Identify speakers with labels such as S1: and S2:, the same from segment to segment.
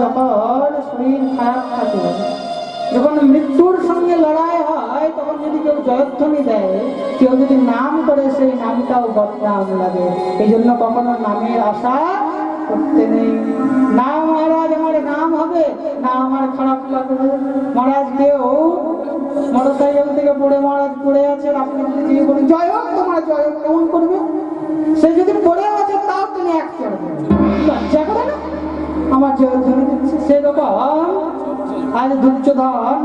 S1: যখন শরীর খারাপ থাকে, যখন মৃত্যুর সঙ্গে লড়াই হয়, তখন যদি কেউ জয়ধ্বনি দেয়, কেউ যদি নাম করে সেই নামটাও বদনাম লাগে। এই জন্য কখনো নামের আশা করতে নেই। না মহারাজ, আমার নাম হবে, না আমার খারাপ লাগবে। মহারাজ, কেউ মোটর সাইকেল থেকে পড়ে মহারাজ পড়ে আছে আপনি যদি বলেন জয় হোক তোমার, জয় হোক কেমন করবে? সে যদি পড়ে আছে, তাও তিনি এক করবেন লজ্জা করে না? আমার জয়ধ্বনি দিচ্ছে সেরকম আজ দুর্যোধন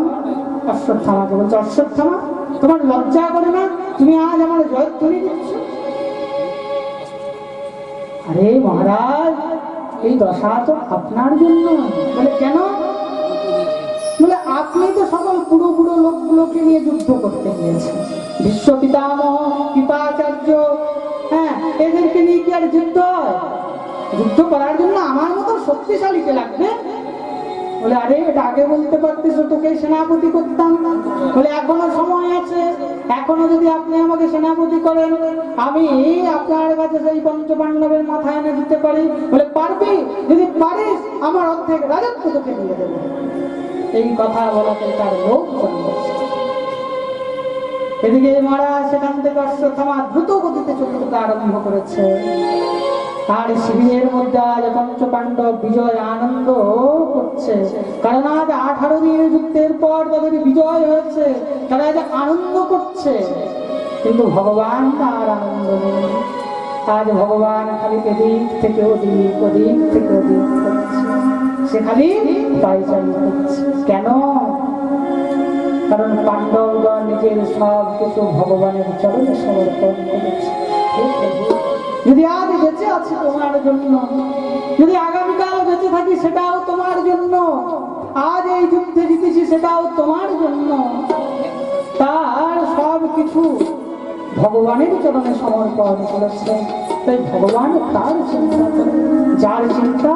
S1: অশ্বত্থামাকে বলছে, অশ্বত্থামা, তোমার লজ্জা করে না? তুমি আজ আমার জয়ধ্বনি দিচ্ছ? আরে মহারাজ, এই দশা তো আপনার জন্য। বলে, কেন? বলে, আপনি তো সকল বুড়ো বুড়ো লোকগুলোকে নিয়ে যুদ্ধ করতে গিয়েছেন। বিশ্ব পিতামহ, কৃপাচার্য হ্যাঁ এদেরকে নিয়ে কি আর যুদ্ধ যুদ্ধ করার শক্তিশালীকে লাগবে। বলে, আরে, এটা আগে বলতে পারতিস তোকে সেনাপতি করতাম। বলে, এখনও সময় আছে। এখনও যদি আপনি আমাকে সেনাপতি করেন, আমি আপনার কাছে সেই পঞ্চ পাণ্ডবের মাথায় এনে দিতে পারি। বলে, পারবি? যদি পারিস, আমার অর্ধেক রাজত্ব তোকে দিয়ে দেবো। এই কথা বলাতে তার লোক এদিকে মহারাজ সেখান থেকে অশ্বত্থামা দ্রুত গতিতে চলতে আরম্ভ করেছে। আর শিবিরের মধ্যে আজ পঞ্চ পাণ্ডব বিজয় আনন্দ করছে। কারণ আজ আঠারো দিনের যুদ্ধের পর তাদের বিজয় হয়েছে, তারা আজ আনন্দ করছে। কিন্তু ভগবান তার আনন্দ নেই। আজ ভগবান খালি এদিক থেকে ওদিক ওদিক থেকে ওদিক সে খালি করছে। কেন? কারণ পাণ্ডবগণ নিজের সব কিছু ভগবানের চরণে সমর্পণ করেছে। যদি আজ বেঁচে আছি তোমার জন্য, যদি আগামীকাল বেঁচে থাকি সেটাও তোমার জন্য, আজ এই যুদ্ধে জিতেছি সেটাও তোমার জন্য, তার সব কিছু ভগবানের চরণে সমর্পণ করেছে তাই ভগবান তার চিন্তা যার চিন্তা।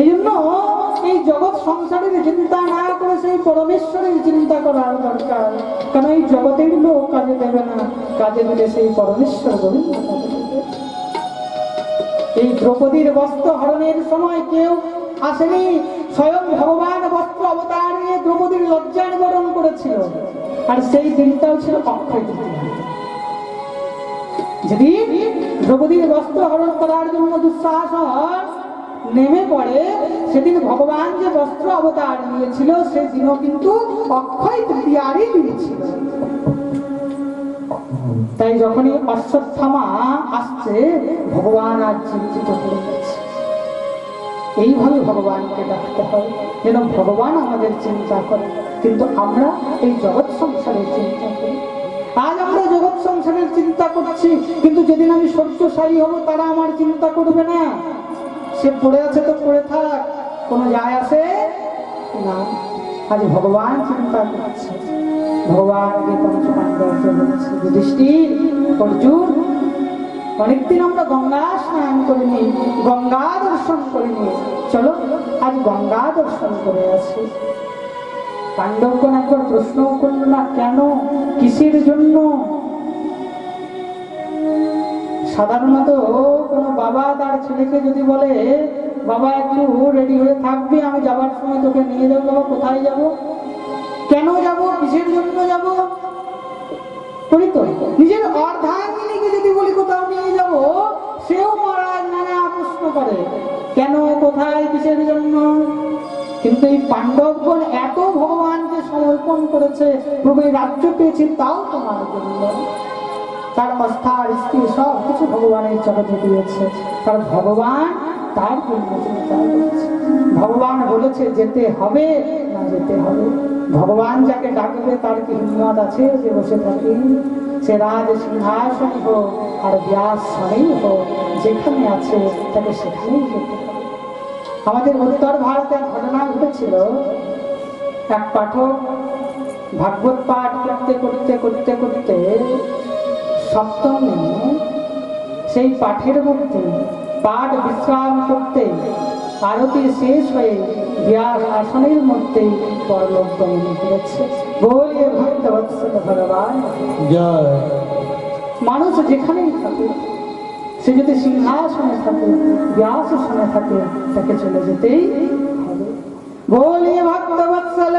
S1: এই জন্য জগৎ সংসারের চিন্তা না করে সেই পরমেশ্বরের চিন্তা করার দরকার। কারণ এই জগতের লোক কাজে দেবে না? কাজে দিলে সেই পরমেশ্বর গোবিন্দ এই দ্রৌপদীর বস্ত্র হরণের সময় কেউ আসেনি। স্বয়ং ভগবান বস্ত্র অবতার নিয়ে দ্রৌপদীর লজ্জা নিবারণ করেছিল। আর সেই দিনটাও ছিল অক্ষয় যেদিন দ্রৌপদীর বস্ত্র হরণ করার জন্য দুঃসাহস নেমে পড়ে। সেদিন ভগবান যে বস্ত্র অবতার নিয়েছিল সেদিনও কিন্তু অক্ষয় তৃতীয়ারই দিন ছিল তাই যখনই অশ্বত্থামা আসছে, ভগবান আর চিন্তিত হয়ে গেছে। এইভাবে ভগবানকে ডাকতে হয়, যেন ভগবান আমাদের চিন্তা করে। কিন্তু আমরা এই জগৎ সংসারের চিন্তা করি। আজ আমরা জগৎ সংসারের চিন্তা করছি, কিন্তু যেদিন আমি শস্যশালী হব, তারা আমার চিন্তা করবে না। সে পড়ে আছে তো পড়ে থাক। কোনো যায় আসে? না। আজ ভগবান চিন্তা করছে। ভগবানকে পঞ্চপাণ্ডবকে বলেছে যুধিষ্ঠির, অর্জুন, অনেকদিন আমরা গঙ্গা স্নান করিনি, গঙ্গা দর্শন করিনি। চলো, আজ গঙ্গা দর্শন করে আসি। পাণ্ডবগণ একবার প্রশ্ন করল না, কেন? কিসের জন্য? সাধারণত কোনো বাবা তার ছেলেকে যদি বলে, বাবা, একটু রেডি হয়ে থাকবে, আমি যাবার সময় তোকে নিয়ে যাব, বাবা, কোথায় যাব? কেন যাব? কিসের জন্য যাব? বলি তো। নিজের অর্ধাঙ্গিনীকে যদি বলি, কোথাও নিয়ে যাব? সেও মহারাজ নানা প্রশ্ন করে। কেন? কোথায়? কিসের জন্য? কিন্তু এই পাণ্ডবগণ এত ভগবানকে সমর্পণ করেছে, প্রভু রাজ্য পেয়েছি, তাও তোমার জন্য। তার অস্থার স্ত্রী সব কিছু ভগবানের জগতে দিয়েছে। তার ভগবান তার ভগবান বলেছে, যেতে হবে না যেতে হবে। ভগবান যাকে ডাকবে, তার কি হিম্মত আছে যে বসে থাকি? সে রাজ সিংহাসন হোক আর ব্যাস সনেই হোক, যেখানে আছে তাকে সেখানেই যেতে আমাদের উত্তর ভারতে ঘটনা ঘটেছিল, এক পাঠক ভাগবত পাঠ করতে করতে করতে করতে সপ্তমে সেই পাঠের মধ্যে পাঠ বিশ্রাম করতে আরতি শেষ হয়ে ব্যাস আসনের মধ্যে পরলোক গমন করেছে বলিয়ে ভক্ত বৎসল ভগবান মানুষ যেখানেই থাকে সে যদি সিংহাসনে থাকে ব্যাস শুনে থাকে তাকে চলে যেতেই হবে। বলিয়ে ভক্ত বৎসল